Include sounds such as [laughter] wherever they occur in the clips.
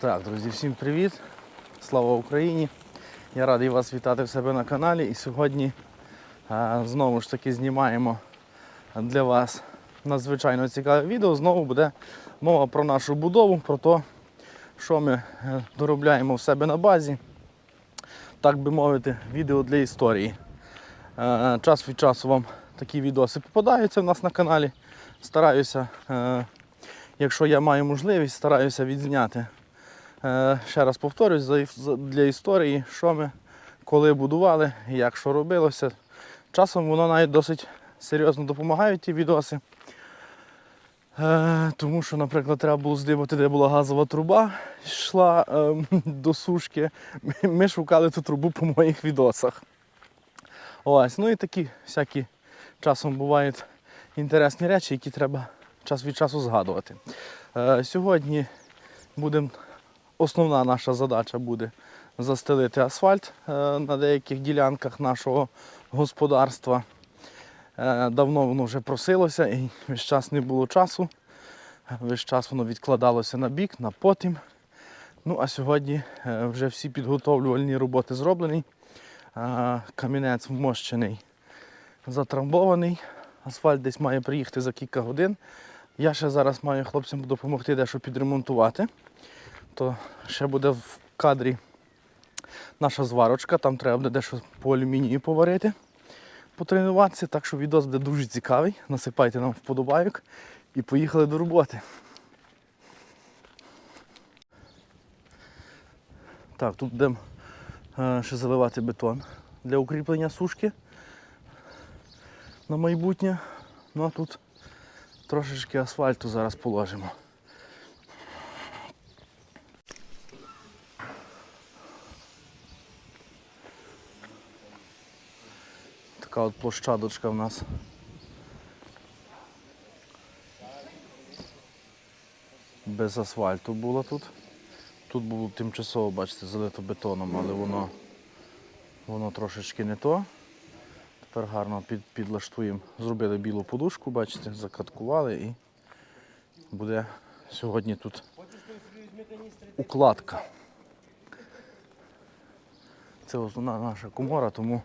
Так, друзі, всім привіт! Слава Україні! Я радий вас вітати в себе на каналі. І сьогодні а, знову ж таки знімаємо для вас надзвичайно цікаве відео. Знову буде мова про нашу будову, про те, що ми е, доробляємо в себе на базі. Так би мовити, відео для історії. Е, Час від часу вам такі відоси попадаються в нас на каналі. Стараюся, е, якщо я маю можливість, стараюся відзняти. Е, Ще раз повторюсь для історії, що ми коли будували, як що робилося. Часом воно навіть досить серйозно допомагають ті відоси. Е, Тому що, наприклад, треба було здибати, де була газова труба, йшла е, [laughs] до сушки. Ми шукали ту трубу по моїх відосах. Ось, ну і такі всякі часом бувають інтересні речі, які треба час від часу згадувати. Е, Сьогодні будемо, основна наша задача буде застелити асфальт е, на деяких ділянках нашого господарства. Е, Давно воно вже просилося і весь час не було часу. Весь час воно відкладалося на бік, на потім. Ну а сьогодні е, вже всі підготовлювальні роботи зроблені. Камінець вмощений, затрамбований. Асфальт десь має приїхати за кілька годин. Я ще зараз маю хлопцям допомогти дещо підремонтувати. То ще буде в кадрі наша зварочка, там треба буде дещо по алюмінію поварити, потренуватися. Так що відос буде дуже цікавий. Насипайте нам вподобайок і поїхали до роботи. Так, тут будемо е, ще заливати бетон для укріплення сушки на майбутнє. Ну а тут трошечки асфальту зараз положимо. Така от площадочка в нас. Без асфальту було тут. Тут було тимчасово, бачите, залито бетоном, але воно, воно трошечки не то. Тепер гарно під, підлаштуємо. Зробили білу подушку, бачите, закаткували і буде сьогодні тут укладка. Це основна наша комора, тому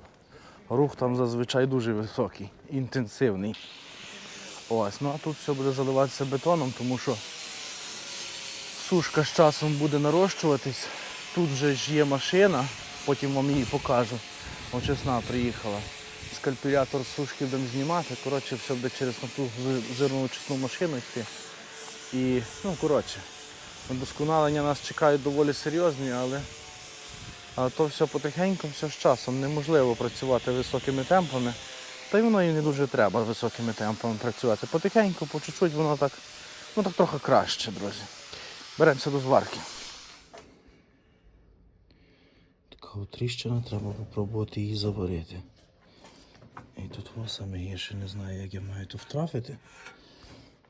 рух там зазвичай дуже високий, інтенсивний. Ось, ну а тут все буде заливатися бетоном, тому що сушка з часом буде нарощуватись. Тут вже ж є машина, потім вам її покажу. Очисна приїхала. Скальпулятор сушки будемо знімати. Коротше, все буде через ту жирну машину йти. І, ну, коротше, удосконалення нас чекають доволі серйозні, але, але то все потихеньку, все з часом. Неможливо працювати високими темпами. Та й воно і не дуже треба високими темпами працювати. Потихеньку, по чуть-чуть воно так, ну так трохи краще, друзі. Беремося до зварки. Така от тріщина, треба спробувати її заварити. І тут о, саме гірше не знаю, як я маю тут втрафити.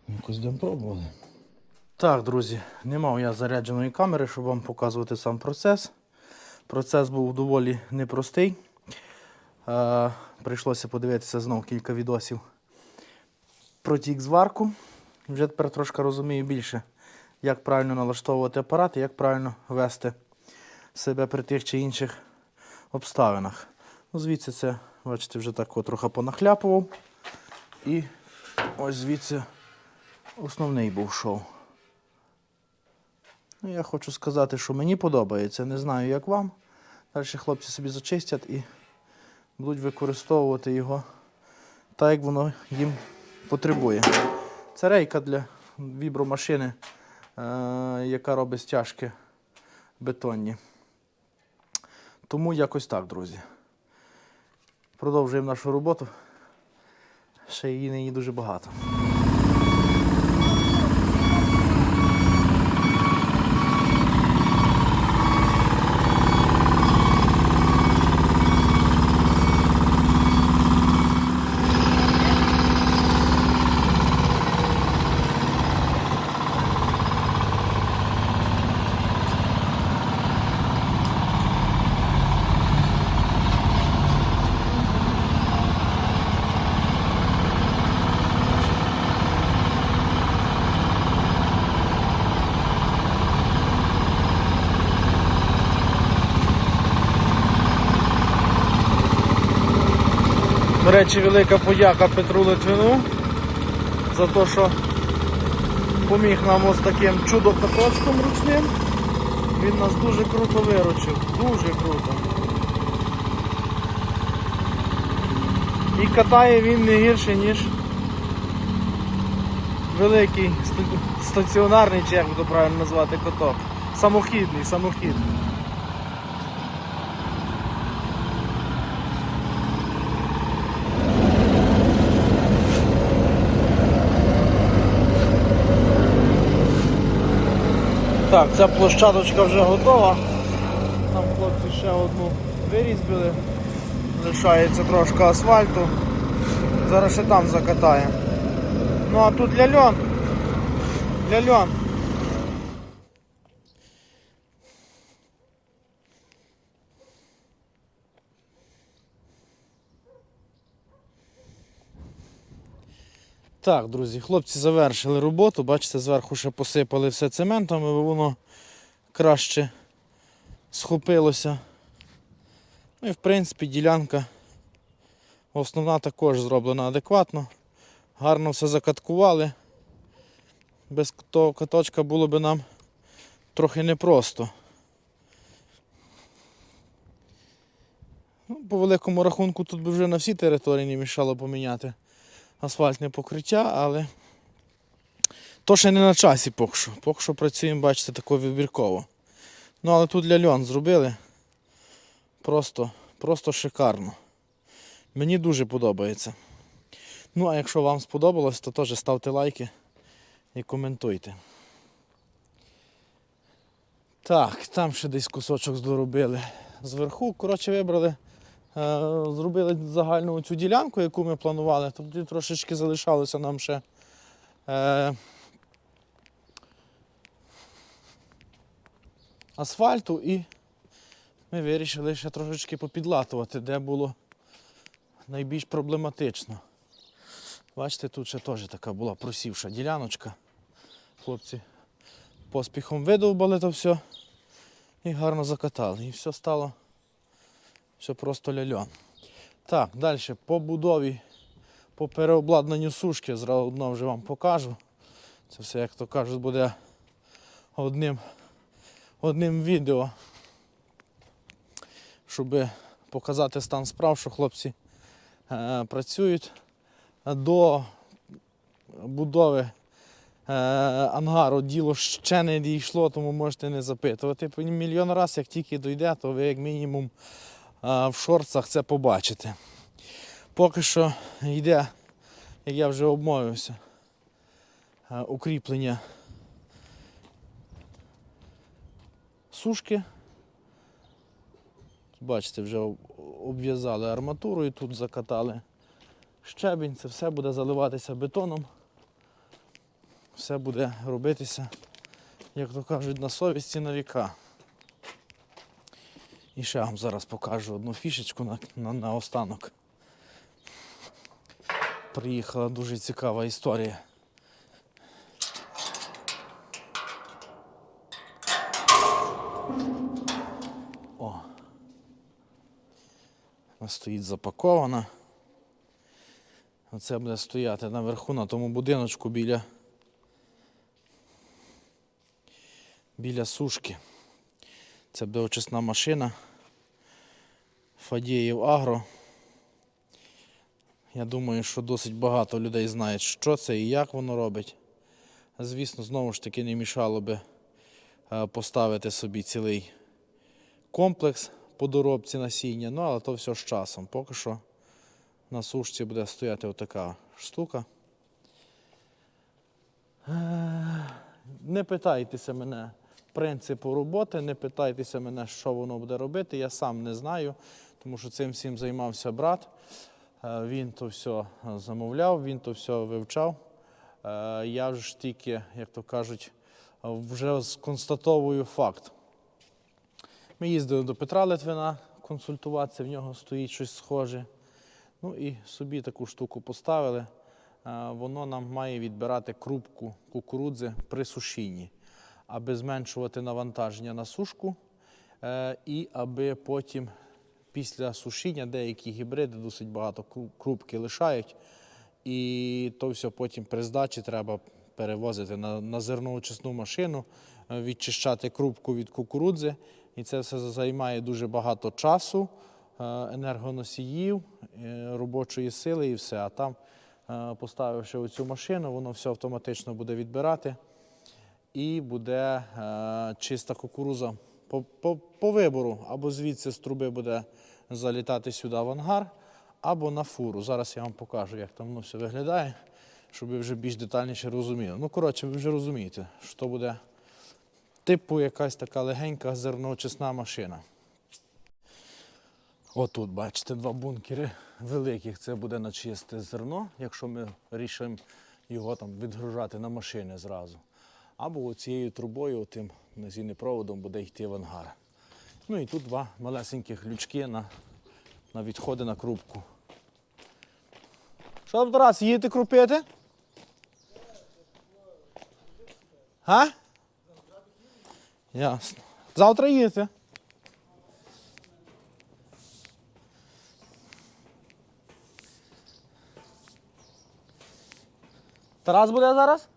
Ну, Якось будемо пробували. Так, друзі, не мав я зарядженої камери, щоб вам показувати сам процес. Процес був доволі непростий. Е, прийшлося подивитися знов кілька відосів про тік зварку. Вже тепер трошки розумію більше, як правильно налаштовувати апарат і як правильно вести себе при тих чи інших обставинах. Ну, звідси це, бачите, вже так трохи понахляпував. І ось звідси основний був шов. Ну, я хочу сказати, що мені подобається. Не знаю, як вам. Далі хлопці собі зачистять і будуть використовувати його так, як воно їм потребує. Це рейка для вібромашини, е, яка робить стяжки бетонні. Тому якось так, друзі. Продовжуємо нашу роботу. Ще її нині дуже багато. Речі, велика подяка Петру Литвину за те, що поміг нам ось таким чудо-каточком ручним. Він нас дуже круто виручив. Дуже круто. І катає він не гірше, ніж великий стаціонарний, чи як то правильно назвати каток. Самохідний, самохідний. Так, ця площадочка вже готова. Там хлопці ще одну вирізбили. Лишається трошки асфальту. Зараз ще там закатаємо. Ну а тут ляльон. Ляльон. Так, друзі, хлопці завершили роботу. Бачите, зверху ще посипали все цементом, і воно краще схопилося. Ну і в принципі ділянка основна також зроблена адекватно. Гарно все закаткували. Без того каточка було би нам трохи непросто. Ну, по великому рахунку тут би вже на всій території не мішало поміняти асфальтне покриття, але то ще не на часі поки що. Поки що працюємо, бачите, тако вибірково. Ну але тут для льон зробили. Просто, просто шикарно. Мені дуже подобається. Ну, а якщо вам сподобалось, то теж ставте лайки і коментуйте. Так, там ще десь кусочок доробили зверху. Коротше, вибрали, зробили загальну цю ділянку, яку ми планували. Тобто трошечки залишалося нам ще. Е, асфальту і ми вирішили ще трошечки попідлатувати, де було найбільш проблематично. Бачите, тут ще теж така була просівша діляночка. Хлопці поспіхом видовбали то все і гарно закатали. І все стало все просто ляльон. Так, далі по будові, по переобладнанню сушки зразу вже вам покажу. Це все, як то кажуть, буде одним, одним відео, щоб показати стан справ, що хлопці е, працюють до будови е, ангару діло ще не дійшло, тому можете не запитувати. Мільйон разів, як тільки дойде, то ви як мінімум в шорцах це побачите. Поки що йде, як я вже обмовився, укріплення сушки. Бачите, вже об- обв'язали арматурою, тут закатали щебінь, це все буде заливатися бетоном. Все буде робитися, як то кажуть, на совісті на віка. І ще вам зараз покажу одну фішечку на, на, на останок. Приїхала дуже цікава історія. О. Вона стоїть запакована. Оце буде стояти наверху на тому будиночку біля, біля сушки. Це буде машина. Фадіїв Агро. Я думаю, що досить багато людей знають, що це і як воно робить. Звісно, знову ж таки не мішало би е, поставити собі цілий комплекс по доробці насіння, ну але то все з часом. Поки що на сушці буде стояти отака штука. Е, Не питайтеся мене принципу роботи, не питайтеся мене, що воно буде робити. Я сам не знаю, тому що цим всім займався брат. Е, Він то все замовляв, він то все вивчав. Е, Я ж тільки, як то кажуть, вже сконстатовую факт. Ми їздили до Петра Литвина консультуватися, в нього стоїть щось схоже. Ну і собі таку штуку поставили. Е, Воно нам має відбирати крупку кукурудзи при сушінні, аби зменшувати навантаження на сушку е, і аби потім після сушіння деякі гібриди досить багато крупки лишають. І то все потім при здачі треба перевозити на, на зерноочисну машину, е, відчищати крупку від кукурудзи. І це все займає дуже багато часу, е, енергоносіїв, робочої сили і все. А там, поставивши оцю машину, воно все автоматично буде відбирати і буде е, чиста кукуруза по, по, по вибору. Або звідси з труби буде залітати сюди в ангар, або на фуру. Зараз я вам покажу, як там воно все виглядає, щоб ви вже більш детальніше розуміли. Ну, коротше, ви вже розумієте, що буде типу якась така легенька зерноочисна машина. Отут, бачите, два бункери великих. Це буде на чисте зерно, якщо ми рішимо його там відгружати на машини зразу. Або цією трубою, тим проводом буде йти в ангар. Ну і тут два малесеньких лючки на, на відходи на крупку. Що там, Тарас, їдете крупити? А? Ясно. Завтра їдете? Тарас буде зараз?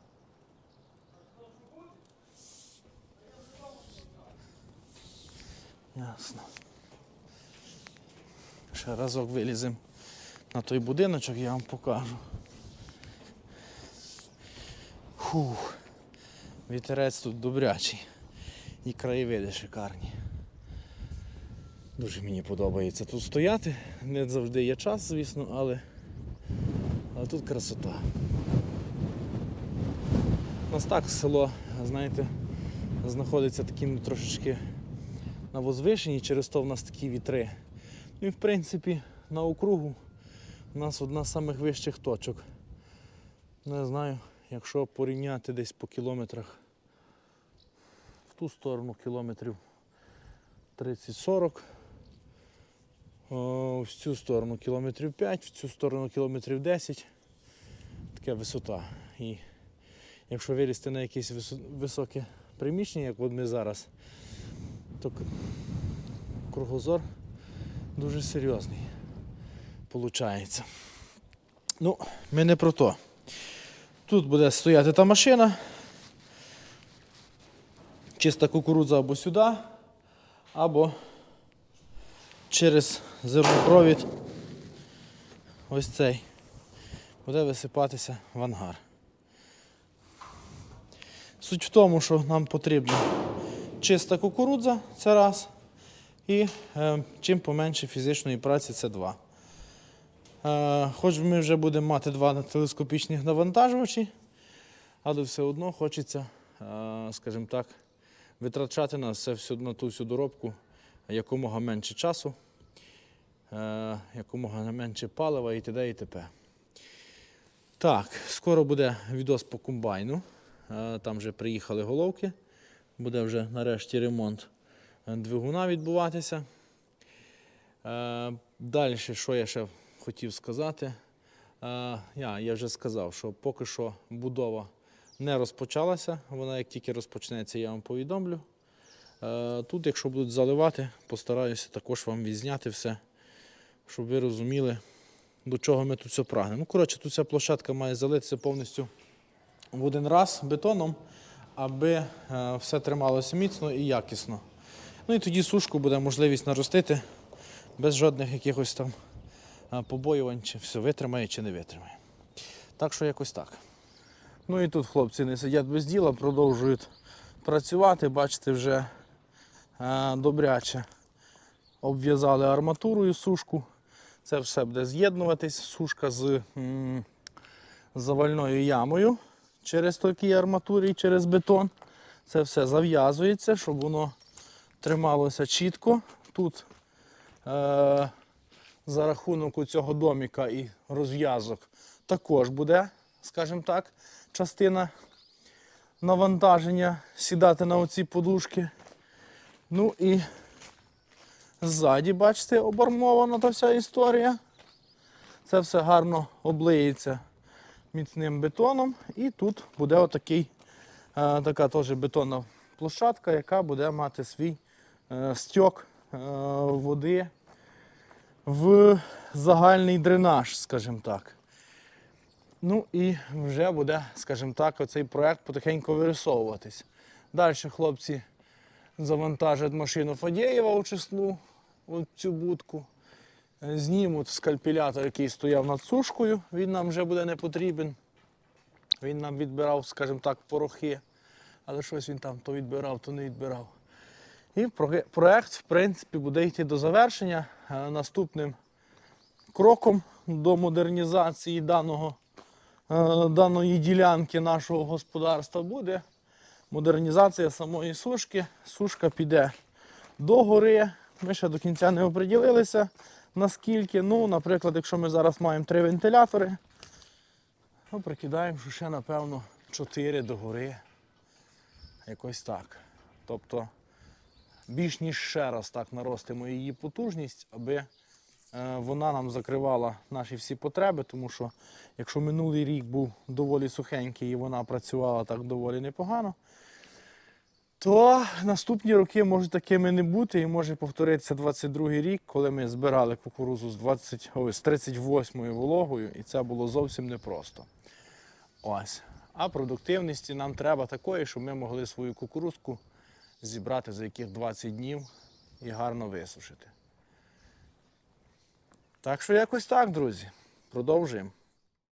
Ясно. Ще разок виліземо на той будиночок, я вам покажу. Фух. Вітерець тут добрячий. І краєвиди шикарні. Дуже мені подобається тут стояти. Не завжди є час, звісно, але, але тут красота. У нас так село, знаєте, знаходиться таким трошечки на возвишенні, через то в нас такі вітри. Ну і в принципі на округу у нас одна з самих вищих точок. Не знаю, якщо порівняти десь по кілометрах в ту сторону кілометрів 30-40. В цю сторону кілометрів 5, в цю сторону кілометрів 10. Така висота. І якщо вилізти на якесь високе приміщення, як от ми зараз, то кругозор дуже серйозний. Получається. Ну, ми не про то. Тут буде стояти та машина. Чиста кукурудза або сюди, або через зернопровід ось цей буде висипатися в ангар. Суть в тому, що нам потрібна чиста кукурудза це раз. І е, чим поменше фізичної праці це два. Е, хоч ми вже будемо мати два телескопічних навантажувачі, але все одно хочеться, е, скажімо так, витрачати на, все, на ту всю доробку якомога менше часу, е, якомога менше палива і т.д. і т.п. Так, скоро буде відос по комбайну. Е, Там вже приїхали головки. Буде вже нарешті ремонт е, двигуна відбуватися. Е, Далі, що я ще хотів сказати. Е, Я, я вже сказав, що поки що будова не розпочалася. Вона як тільки розпочнеться, я вам повідомлю. Тут, якщо будуть заливати, постараюся також вам відзняти все, щоб ви розуміли, до чого ми тут все прагнемо. Ну, коротше, тут ця площадка має залитися повністю в один раз бетоном, аби е, все трималося міцно і якісно. Ну і тоді сушку буде можливість наростити без жодних якихось там е, побоювань, чи все витримає, чи не витримає. Так що якось так. Ну і тут хлопці не сидять без діла, продовжують працювати. Бачите, вже е, добряче обв'язали арматурою сушку. Це все буде з'єднуватись. Сушка з завальною ямою через такі арматурі і через бетон. Це все зав'язується, щоб воно трималося чітко. Тут е, за рахунок цього доміка і розв'язок також буде, скажімо так, частина навантаження сідати на оці подушки. Ну і ззаді, бачите, обармована та вся історія. Це все гарно облиється міцним бетоном. І тут буде отакий, е, така теж бетонна площадка, яка буде мати свій е, стьок е, води в загальний дренаж, скажімо так. Ну і вже буде, скажімо так, оцей проект потихеньку вирисовуватись. Далі хлопці завантажать машину Фадєєва очисну, от цю будку. Е, Знімуть скальпелятор, який стояв над сушкою, він нам вже буде не потрібен. Він нам відбирав, скажімо так, порохи. Але щось він там то відбирав, то не відбирав. І проект, в принципі, буде йти до завершення. Е, Наступним кроком до модернізації даного, е, даної ділянки нашого господарства буде модернізація самої сушки. Сушка піде до гори. Ми ще до кінця не оприділилися наскільки. Ну, наприклад, якщо ми зараз маємо три вентилятори, то прикидаємо, що ще, напевно, чотири до гори. Якось так. Тобто більш ніж ще раз так наростимо її потужність, аби е, вона нам закривала наші всі потреби, тому що якщо минулий рік був доволі сухенький і вона працювала так доволі непогано, то наступні роки можуть такими не бути і може повторитися 22 рік, коли ми збирали кукурузу з 20, ой, з 38 вологою, і це було зовсім непросто. Ось. А продуктивності нам треба такої, щоб ми могли свою кукурузку зібрати за яких 20 днів і гарно висушити. Так що якось так, друзі. Продовжуємо.